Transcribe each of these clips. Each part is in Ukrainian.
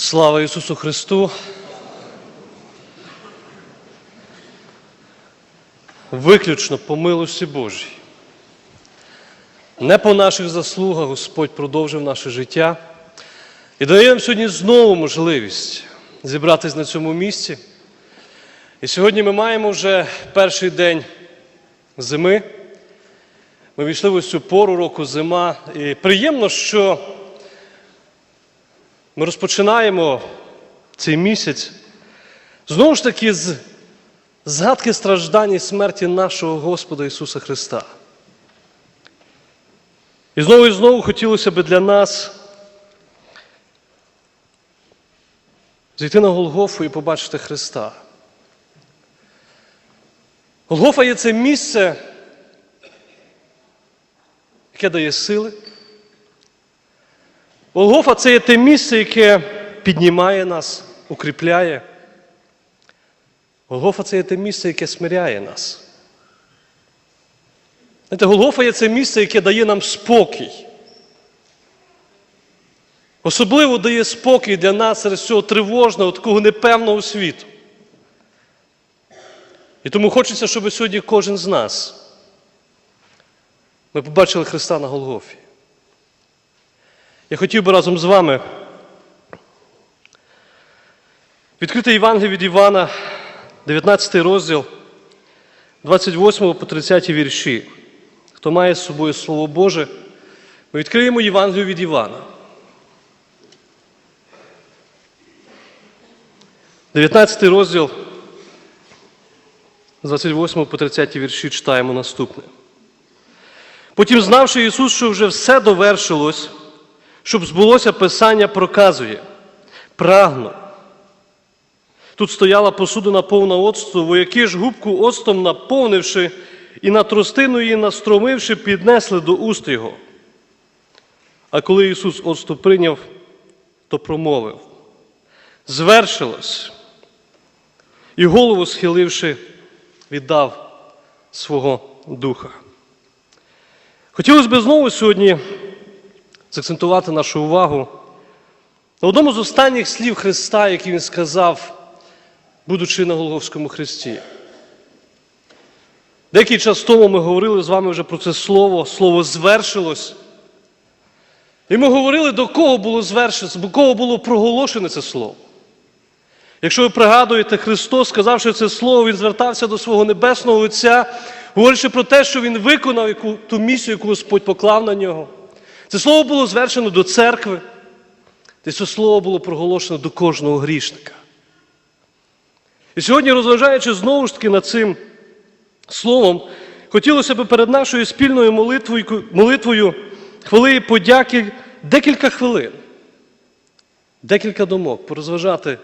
Слава Ісусу Христу! Виключно по милості Божій. Не по наших заслугах Господь продовжив наше життя і дає нам сьогодні знову можливість зібратись на цьому місці. І сьогодні ми маємо вже перший день зими. Ми війшли в ось цю пору року зима. І приємно, що ми розпочинаємо цей місяць знову ж таки з згадки страждань і смерті нашого Господа Ісуса Христа. І знову і знову хотілося б для нас зійти на Голгофу і побачити Христа. Голгофа є це місце, яке дає сили. Голгофа це є те місце, яке піднімає нас, укріпляє. Голгофа це є те місце, яке смиряє нас. Знаєте, Голгофа є це місце, яке дає нам спокій. Особливо дає спокій для нас серед цього тривожного, такого непевного світу. І тому хочеться, щоб сьогодні кожен з нас ми побачили Христа на Голгофі. Я хотів би разом з вами відкрити Євангеліє від Івана, 19 розділ, 28 по 30 вірші. Хто має з собою Слово Боже, ми відкриємо Євангелію від Івана. 19 розділ, 28 по 30 вірші читаємо наступне. Потім, знавши Ісус, що вже все довершилось, щоб збулося Писання, проказує, прагну. Тут стояла посудина повна оцту, вояки ж губку оцтом наповнивши і на тростину її настромивши, піднесли до уст його. А коли Ісус оцту прийняв, то промовив: звершилось, і голову схиливши, віддав свого духа. Хотілося б знову сьогодні закцентувати нашу увагу на одному з останніх слів Христа, який Він сказав, будучи на Голговському Христі. Деякий час тому ми говорили з вами вже про це слово, слово звершилось. І ми говорили, до кого було звершено, до кого було проголошене це слово. Якщо ви пригадуєте, Христос, сказавши це слово, Він звертався до свого Небесного Отця, говорячи про те, що Він виконав ту місію, яку Господь поклав на нього. Це слово було звершено до церкви, це слово було проголошено до кожного грішника. І сьогодні, розважаючи знову ж таки над цим словом, хотілося б перед нашою спільною молитвою, молитвою хвилеї подяки декілька хвилин, декілька думок порозважати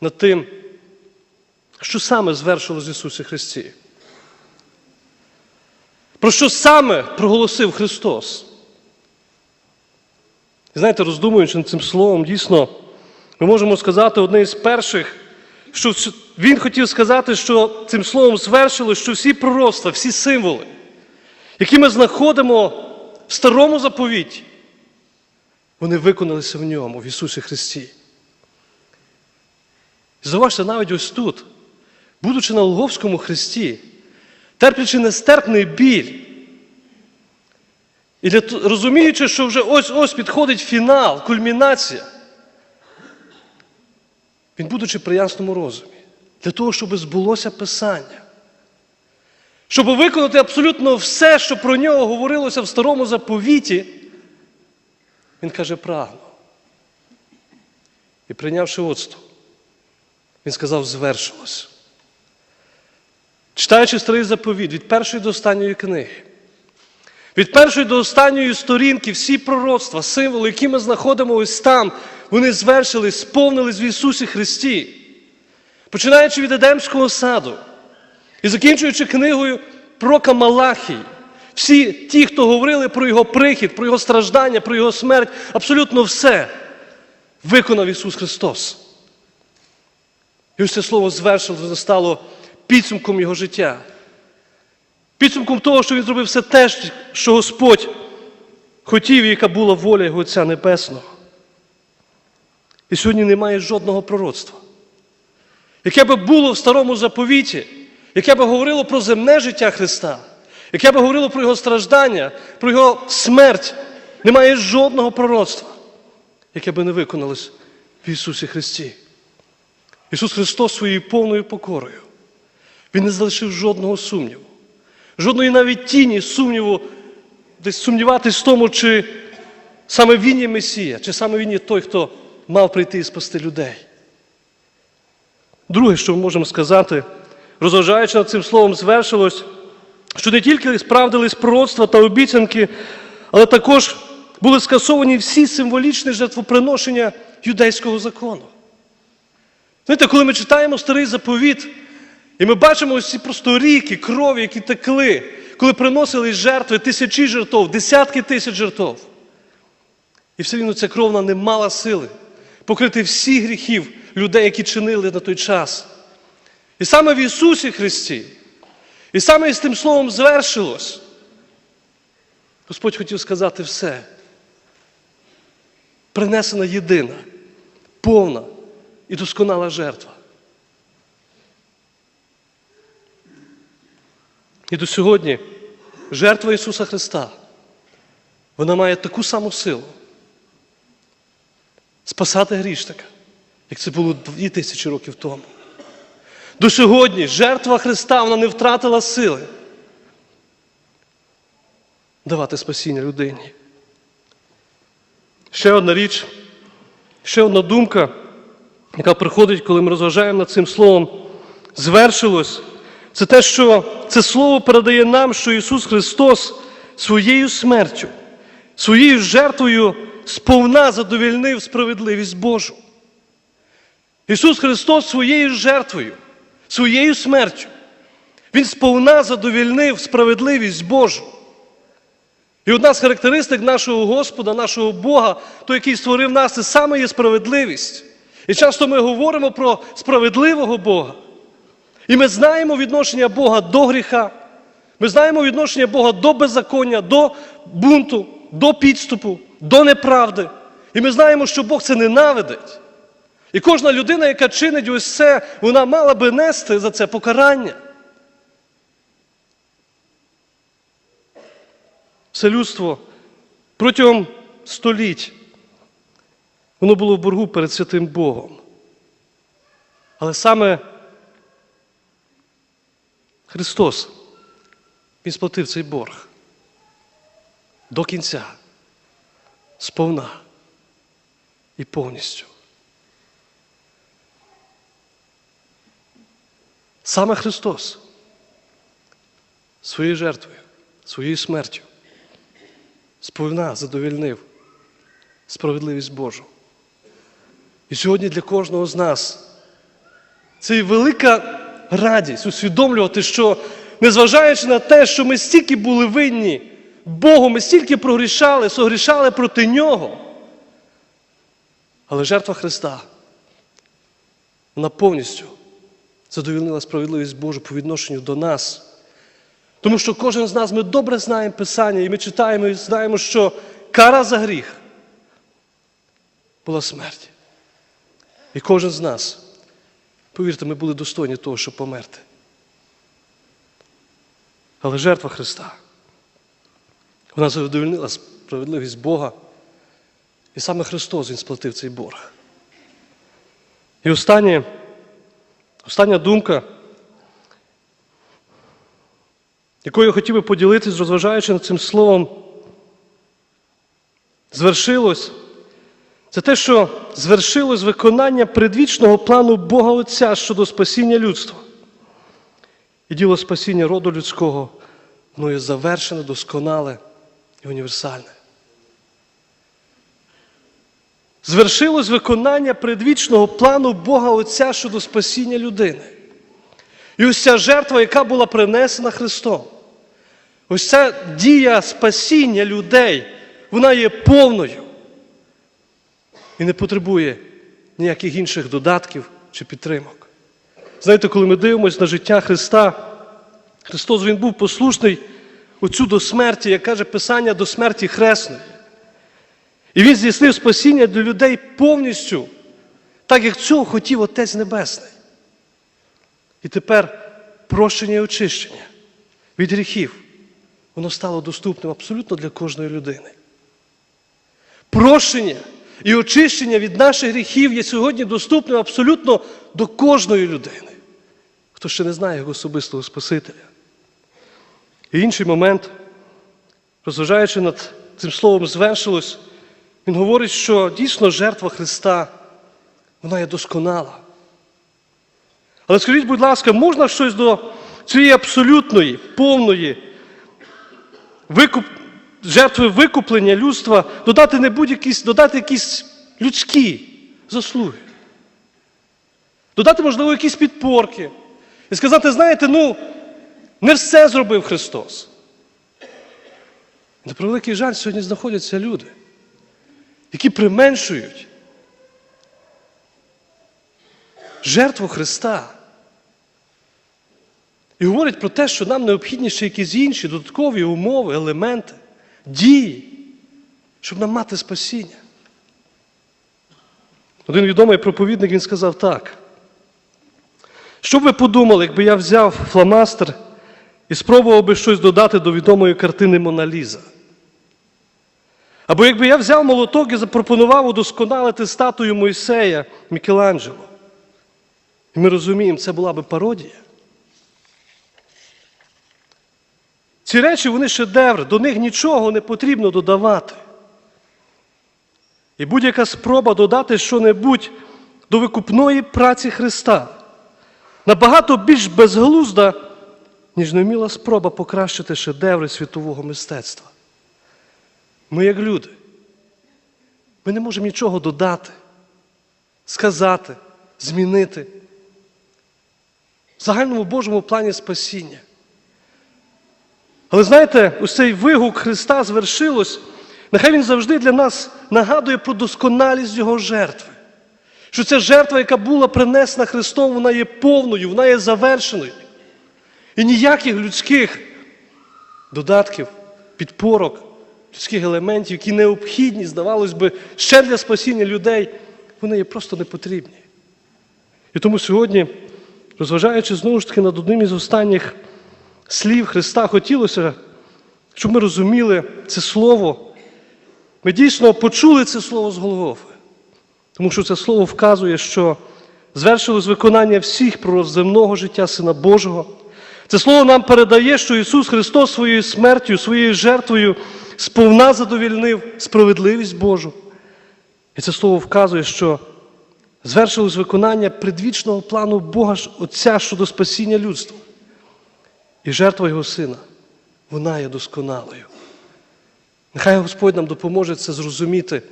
над тим, що саме звершилось в Ісусі Христі. Про що саме проголосив Христос? Знаєте, роздумуючи над цим словом, дійсно, ми можемо сказати одне із перших, що Він хотів сказати, що цим словом звершилось, що всі пророцтва, всі символи, які ми знаходимо в старому заповіті, вони виконалися в ньому, в Ісусі Христі. І зауважте, навіть ось тут, будучи на Лговському Христі, терплячи нестерпний біль, і для, розуміючи, що вже ось-ось підходить фінал, кульмінація, він, будучи при ясному розумі, для того, щоб збулося Писання, щоб виконати абсолютно все, що про нього говорилося в старому заповіті, він каже прагну. І прийнявши оцту, він сказав, звершилось. Читаючи старий заповіт від першої до останньої книги, від першої до останньої сторінки всі пророцтва, символи, які ми знаходимо ось там, вони звершились, сповнились в Ісусі Христі. Починаючи від Едемського саду і закінчуючи книгою Прока Малахій, всі ті, хто говорили про Його прихід, про Його страждання, про Його смерть, абсолютно все виконав Ісус Христос. І ось це слово звершило, стало підсумком Його життя. Підсумком того, що він зробив все те, що Господь хотів, і яка була воля Його Отця Небесного. І сьогодні немає жодного пророцтва, яке би було в старому заповіті, яке би говорило про земне життя Христа, яке би говорило про Його страждання, про Його смерть. Немає жодного пророцтва, яке би не виконалось в Ісусі Христі. Ісус Христос своєю повною покорою. Він не залишив жодного сумніву, жодної навіть тіні сумніву, десь сумніватись в тому, чи саме Він є Месія, чи саме Він є той, хто мав прийти і спасти людей. Друге, що ми можемо сказати, розважаючи над цим словом, звершилось, що не тільки справдились пророцтва та обіцянки, але також були скасовані всі символічні жертвоприношення юдейського закону. Знаєте, коли ми читаємо старий заповіт, і ми бачимо ці просто ріки, крові, які текли, коли приносили жертви, тисячі жертв, десятки тисяч жертв. І все рівно ця кров не мала сили покрити всі гріхів людей, які чинили на той час. І саме в Ісусі Христі, і саме з тим словом звершилось. Господь хотів сказати все. Принесена єдина, повна і досконала жертва. І до сьогодні жертва Ісуса Христа, вона має таку саму силу спасати грішника, як це було дві тисячі років тому. До сьогодні жертва Христа вона не втратила сили давати спасіння людині. Ще одна річ, ще одна думка, яка приходить, коли ми розважаємо над цим словом, звершилось, це те, що це слово передає нам, що Ісус Христос своєю смертю, своєю жертвою сповна задовільнив справедливість Божу. Ісус Христос своєю жертвою, своєю смертю, Він сповна задовільнив справедливість Божу. І одна з характеристик нашого Господа, нашого Бога, той, який створив нас, це саме є справедливість. І часто ми говоримо про справедливого Бога. І ми знаємо відношення Бога до гріха. Ми знаємо відношення Бога до беззаконня, до бунту, до підступу, до неправди. І ми знаємо, що Бог це ненавидить. І кожна людина, яка чинить ось це, вона мала би нести за це покарання. Все людство протягом століть воно було в боргу перед святим Богом. Але саме Христос Він сплатив цей борг до кінця, сповна і повністю. Саме Христос своєю жертвою, своєю смертю сповна задовільнив справедливість Божу. І сьогодні для кожного з нас це велика радість усвідомлювати, що незважаючи на те, що ми стільки були винні Богу, ми стільки прогрішали, согрішали проти Нього. Але жертва Христа, вона повністю задовільнила справедливість Божу по відношенню до нас. Тому що кожен з нас ми добре знаємо Писання, і ми читаємо і знаємо, що кара за гріх була смерть. І кожен з нас, повірте, ми були достойні того, щоб померти. Але жертва Христа, вона задовольнила справедливість Бога. І саме Христос Він сплатив цей борг. І останнє, остання думка, якою я хотів би поділитися, розважаючи над цим словом, звершилось, це те, що звершилось виконання предвічного плану Бога Отця щодо спасіння людства. І діло спасіння роду людського, воно є завершене, досконале і універсальне. Звершилось виконання предвічного плану Бога Отця щодо спасіння людини. І ось ця жертва, яка була принесена Христом, ось ця дія спасіння людей, вона є повною і не потребує ніяких інших додатків чи підтримок. Знаєте, коли ми дивимося на життя Христа, Христос Він був послушний оцю до смерті, як каже Писання, до смерті хресної. І Він здійснив спасіння для людей повністю так як цього хотів Отець Небесний. І тепер прощення і очищення від гріхів, воно стало доступним абсолютно для кожної людини. Прощення і очищення від наших гріхів є сьогодні доступним абсолютно до кожної людини, хто ще не знає його особистого Спасителя. І інший момент, розважаючи над цим словом звершилось, він говорить, що дійсно жертва Христа, вона є досконала. Але скажіть, будь ласка, можна щось до цієї абсолютної, повної викуп... жертви викуплення людства додати не будь-якісь, додати якісь людські заслуги? Додати, можливо, якісь підпорки. І сказати, знаєте, ну, не все зробив Христос. На превеликий жаль, сьогодні знаходяться люди, які применшують жертву Христа. І говорять про те, що нам необхідні ще якісь інші додаткові умови, елементи, дії, щоб нам мати спасіння. Один відомий проповідник він сказав так. Що б ви подумали, якби я взяв фломастер і спробував би щось додати до відомої картини Мона Ліза? Або якби я взяв молоток і запропонував удосконалити статую Мойсея Мікеланджело. І ми розуміємо, це була би пародія. Ці речі вони шедеври, до них нічого не потрібно додавати. І будь-яка спроба додати що-небудь до викупної праці Христа набагато більш безглузда, ніж невміла спроба покращити шедеври світового мистецтва. Ми, як люди, ми не можемо нічого додати, сказати, змінити в загальному Божому плані спасіння. Але знаєте, ось цей вигук Христа звершилось, нехай Він завжди для нас нагадує про досконалість Його жертви. Що ця жертва, яка була принесена Христом, вона є повною, вона є завершеною. І ніяких людських додатків, підпорок, людських елементів, які необхідні, здавалось би, ще для спасіння людей, вони є просто не потрібні. І тому сьогодні, розважаючи знову ж таки над одним із останніх слів Христа, хотілося, щоб ми розуміли це слово. Ми дійсно почули це слово з Голгофи. Тому що це слово вказує, що звершилось виконання всіх пророцтв земного життя Сина Божого. Це слово нам передає, що Ісус Христос своєю смертю, своєю жертвою сповна задовільнив справедливість Божу. І це слово вказує, що звершилось виконання предвічного плану Бога Отця щодо спасіння людства. І жертва Його Сина, вона є досконалою. Нехай Господь нам допоможе це зрозуміти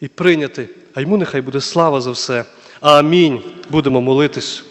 і прийняти, а йому нехай буде слава за все. Амінь. Будемо молитись.